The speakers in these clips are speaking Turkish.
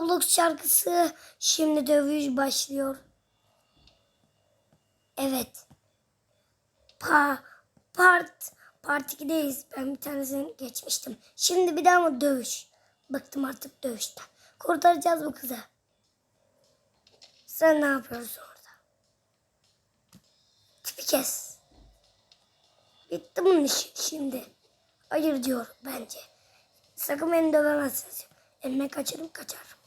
Roblox şarkısı. Şimdi dövüş başlıyor. Evet. Pa part part 2'deyiz. Ben bir tanesini geçmiştim. Şimdi bir daha mı dövüş? Bıktım artık dövüşten. Kurtaracağız bu kızı. Sen ne yapıyorsun orada? Tipi kes. Bitti bunun işi şimdi. Hayır diyor bence. Sakın beni dövemezsiniz. Elime kaçarım kaçarım.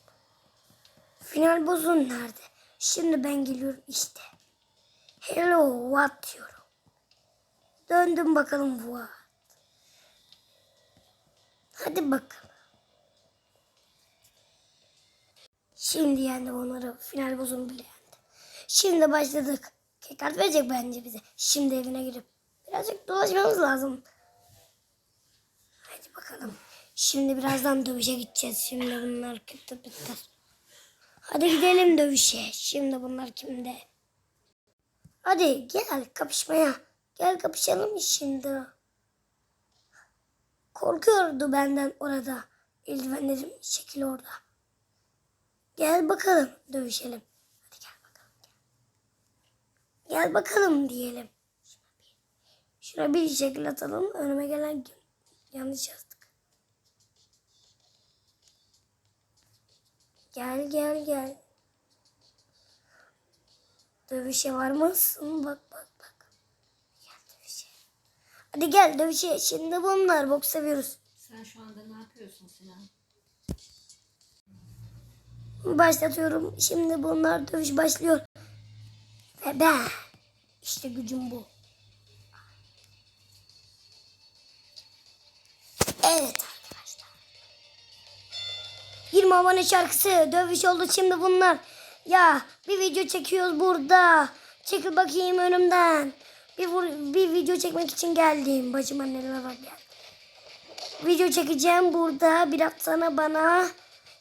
Final bozun nerede? Şimdi ben geliyorum işte. Hello what diyorum. Döndüm bakalım what. Hadi bakalım. Şimdi yendi onları. Final bozun bile yendi. Şimdi başladık. Kekart verecek bence bize. Şimdi evine girip birazcık dolaşmamız lazım. Hadi bakalım. Şimdi birazdan dövüşe gideceğiz. Şimdi bunlar kıtır bitter. Hadi gidelim dövüşe. Şimdi bunlar kimde? Hadi gel kapışmaya. Gel kapışalım şimdi. Korkuyordu benden orada. Eldivenlerim şekil orada. Gel bakalım dövüşelim. Hadi gel bakalım. Gel, gel bakalım diyelim. Şuna bir, şuna bir şekil atalım. Önüme gelen kim? Yanlış yazdık. Gel gel gel. Dövüşe var mısın? Bak bak bak. Gel dövüşe. Hadi gel dövüşe. Şimdi bunlar boks seviyoruz. Sen şu anda ne yapıyorsun Sinan? Başlatıyorum. Şimdi bunlar dövüş başlıyor. Ve ben. İşte gücüm bu. Evet. 20 abone şarkısı. Dövüş oldu şimdi bunlar. Ya bir video çekiyoruz burada. Çekil bakayım önümden. Bir, vur- bir video çekmek için geldim. Başıma neler var geldi. Video çekeceğim burada. Bir atsana bana.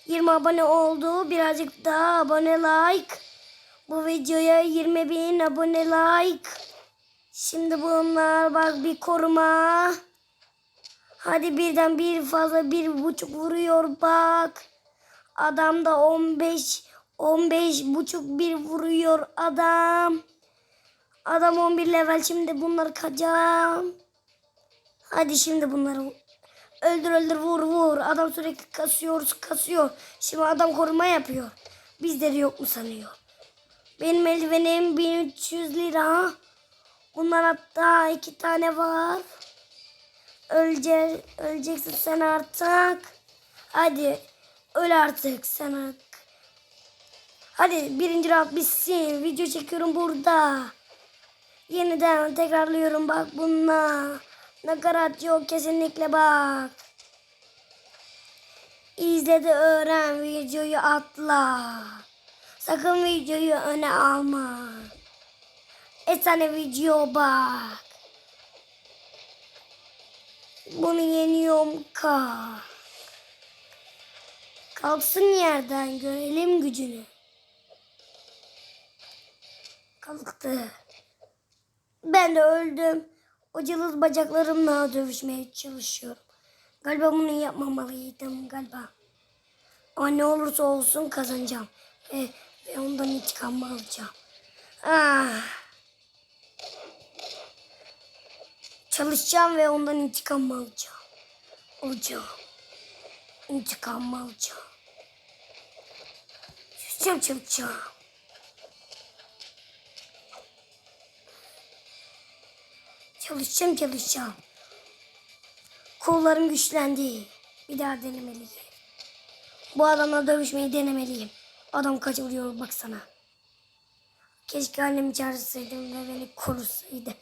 20 abone oldu. Birazcık daha abone like. Bu videoya 20 bin abone like. Şimdi bunlar bak bir koruma. Hadi birden bir fazla bir buçuk vuruyor bak. Adam da 15 15 buçuk bir vuruyor adam. Adam 11 level şimdi bunları kaçacağım. Hadi şimdi bunları öldür öldür vur vur. Adam sürekli kasıyor kasıyor. Şimdi adam koruma yapıyor. Bizleri yok mu sanıyor. Benim eldivenim 1300 lira. Bunlar hatta iki tane var. Ölece, öleceksin sen artık. Hadi öl artık sen artık. Hadi birinci round bitsin. Video çekiyorum burada. Yeniden tekrarlıyorum bak bununla. Nakarat yok kesinlikle bak. İzle de öğren videoyu atla. Sakın videoyu öne alma. Efsane video bak. Bunu yeniyorum ka. Kalksın yerden görelim gücünü. Kalktı. Ben de öldüm. O cılız bacaklarımla dövüşmeye çalışıyorum. Galiba bunu yapmamalıydım galiba. Ama ne olursa olsun kazanacağım. Ve, ve ondan intikamımı alacağım. Ah. Çalışacağım ve ondan intikamımı alacağım. Alacağım. İntikamımı alacağım. Çalışacağım çalışacağım. Çalışacağım çalışacağım. Kollarım güçlendi. Bir daha denemeliyim. Bu adamla dövüşmeyi denemeliyim. Adam kaç vuruyor baksana. Keşke annemi çağırsaydım ve beni korusaydı.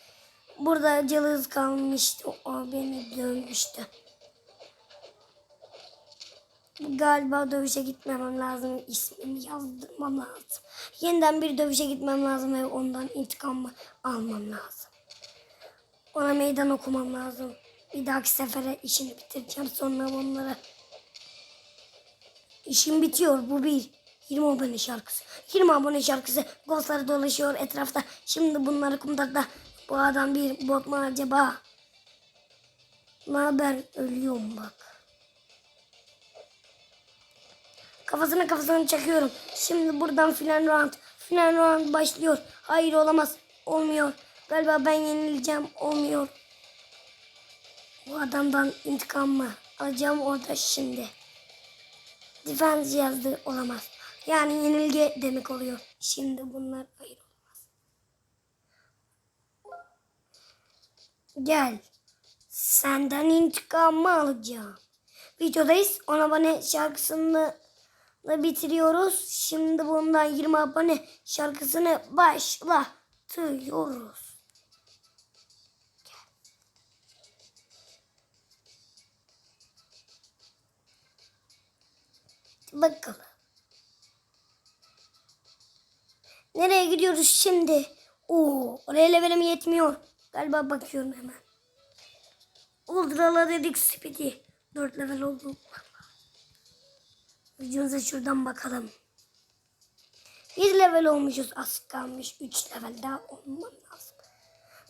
Burada cılız kalmıştı. O beni dövmüştü. Galiba dövüşe gitmemem lazım. İsmimi yazdırmam lazım. Yeniden bir dövüşe gitmem lazım ve ondan intikamımı almam lazım. Ona meydan okumam lazım. Bir dahaki sefere işini bitireceğim sonra onlara. İşim bitiyor bu bir. 20 abone şarkısı. 20 abone şarkısı. Ghostları dolaşıyor etrafta. Şimdi bunları kumdakta. Bu adam bir bot mu acaba? Ne haber? Ölüyorum bak. Kafasına kafasına çakıyorum. Şimdi buradan final round. Final round başlıyor. Hayır olamaz. Olmuyor. Galiba ben yenileceğim. Olmuyor. Bu adamdan intikam mı? Alacağım orada şimdi. Defense yazdı. Olamaz. Yani yenilgi demek oluyor. Şimdi bunlar hayır olmaz. Gel. Senden intikamımı alacağım. Videodayız. Ona abone şarkısını bitiriyoruz. Şimdi bundan 20 abone şarkısını başlatıyoruz. Bakalım. Nereye gidiyoruz şimdi? Oo, oraya levelim yetmiyor. Galiba bakıyorum hemen. Ultrala dedik speedy. 4 level oldum. Videomuza şuradan bakalım. 1 level olmuşuz. Az kalmış. 3 level daha olmam lazım.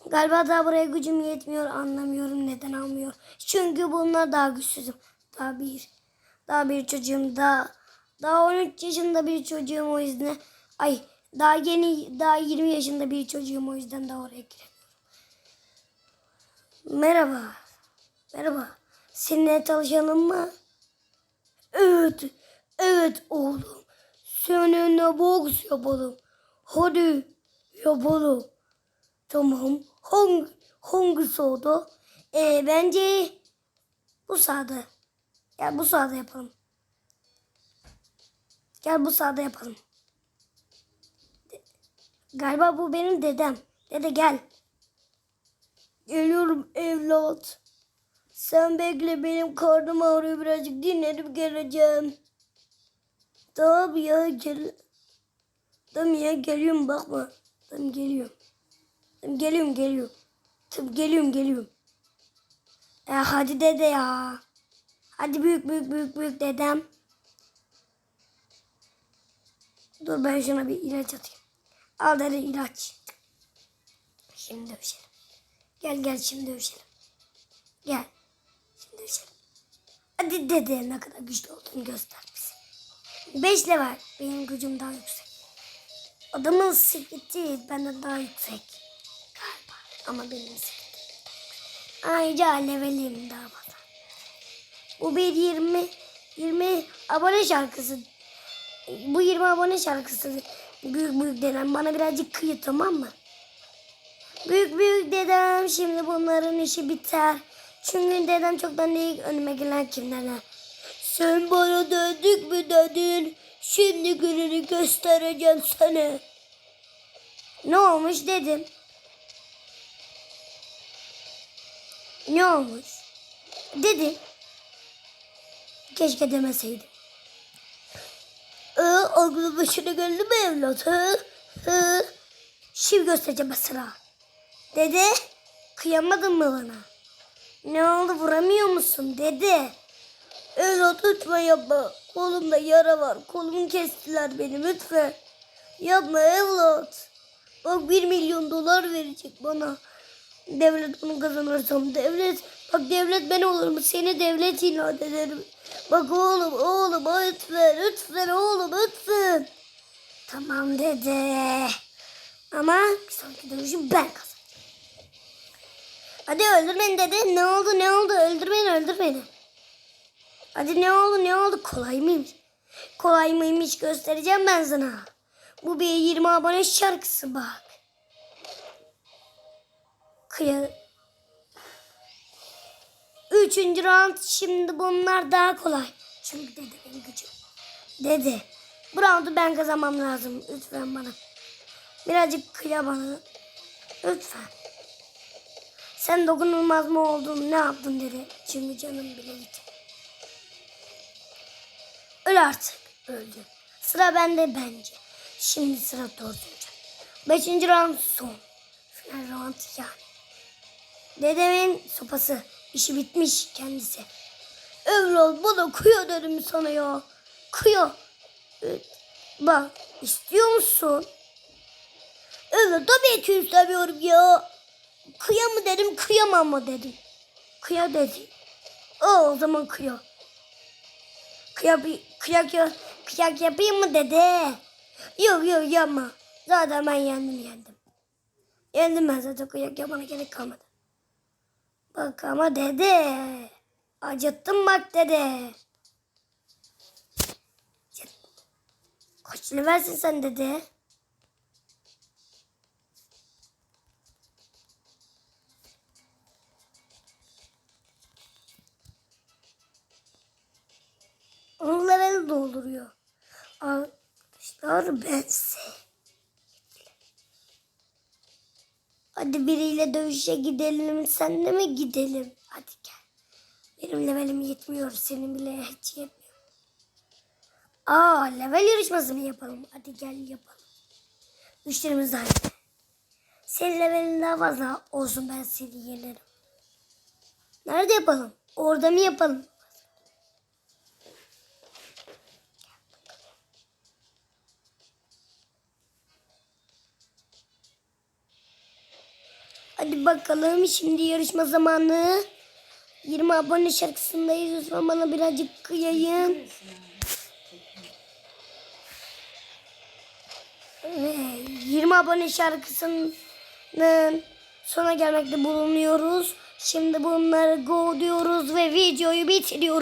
Galiba daha buraya gücüm yetmiyor. Anlamıyorum neden almıyor. Çünkü bunlar daha güçsüzüm. Daha bir. Daha bir çocuğum. Daha, daha 13 yaşında bir çocuğum o yüzden. Ay daha yeni daha 20 yaşında bir çocuğum o yüzden daha oraya giremiyorum. Merhaba. Merhaba. Seninle çalışalım mı? Evet. Evet oğlum. Seninle boks yapalım. Hadi yapalım. Tamam. Hangi, hangisi o da? Ee, bence bu sahada. Gel bu sahada yapalım. Gel bu sahada yapalım. De- Galiba bu benim dedem. Dede gel. Geliyorum evlat. Sen bekle benim karnım ağrıyor birazcık dinlenip geleceğim. Tamam ya gel. Tamam ya geliyorum bakma. Tamam geliyorum. Tamam geliyorum geliyorum. Tamam geliyorum geliyorum. E hadi dede ya. Hadi büyük büyük büyük büyük dedem. Dur ben şuna bir ilaç atayım. Al dede ilaç. Şimdi dövüşelim. Gel gel şimdi dövüşelim. Gel. Şimdi dövüşelim. Hadi dede ne kadar güçlü olduğunu göster bize. Beş level. Benim gücüm daha yüksek. Adamın sikleti benden daha yüksek. Galiba. Ama benim sikletim. Ayrıca levelim daha fazla. Bu bir 20 20 abone şarkısı. Bu 20 abone şarkısı. Büyük büyük dedem bana birazcık kıyı tamam mı? Büyük büyük dedem şimdi bunların işi biter. Çünkü dedem çoktan değil önüme gelen kimlerden. Sen bana döndük mü dedin? Şimdi gününü göstereceğim sana. Ne olmuş dedim. Ne olmuş? Dedim. Keşke demeseydim. Ee, aklı başına geldi mi evlat? Hı? Hı? Şimdi göstereceğim sıra. Dede, kıyamadın mı bana? Ne oldu vuramıyor musun dede? Evlat lütfen yapma. Kolumda yara var. Kolumu kestiler benim lütfen. Yapma evlat. Bak bir milyon dolar verecek bana. Devlet bunu kazanırsam devlet. Bak devlet ben olurum. Seni devlet ilan ederim. Bak oğlum oğlum lütfen lütfen oğlum lütfen. Tamam dede. Ama sonraki dövüşü ben kazanacağım. Hadi öldür beni dede. Ne oldu ne oldu? Öldür beni öldür beni. Hadi ne oldu ne oldu? Kolay mıymış? Kolay mıymış göstereceğim ben sana. Bu bir 20 abone şarkısı bak. Kıya... Üçüncü round şimdi bunlar daha kolay. Çünkü dede benim gücüm. Dede. Bu roundu ben kazanmam lazım. Lütfen bana. Birazcık kıya bana. Lütfen. Sen dokunulmaz mı oldun ne yaptın dedi. Çünkü canım bile gitti. Öl artık. Öldü. Sıra bende bence. Şimdi sıra dördüncü. Beşinci round son. Final round yani. Dedemin sopası. İşi bitmiş kendisi. Evlat bana kıya dedim sana ya. Kıya. Evet. Bak istiyor musun? Evet tabii ki istemiyorum ya. Kıya mı dedim kıyamam mı dedim. Kıya dedi. O, o zaman kıya. Kıya bir kıya kıya kıyak yapayım mı dede? Yok yok yapma. Zaten ben yendim yendim. Yendim ben zaten kıyak yapmana gerek kalmadı. Bak ama dede. Acıttım bak dede. Kaç levelsin sen dede? Dolduruyor. Arkadaşlar bense. Hadi biriyle dövüşe gidelim. Sen de mi gidelim? Hadi gel. Benim levelim yetmiyor. Senin bile hiç yetmiyor. Aa level yarışması mı yapalım? Hadi gel yapalım. Müşterimiz aynı. Senin levelin daha fazla olsun ben seni yenerim. Nerede yapalım? Orada mı yapalım? Hadi bakalım şimdi yarışma zamanı. 20 abone şarkısındayız. Lütfen bana birazcık kıyayım. Ve 20 abone şarkısının sona gelmekte bulunuyoruz. Şimdi bunları go diyoruz ve videoyu bitiriyoruz.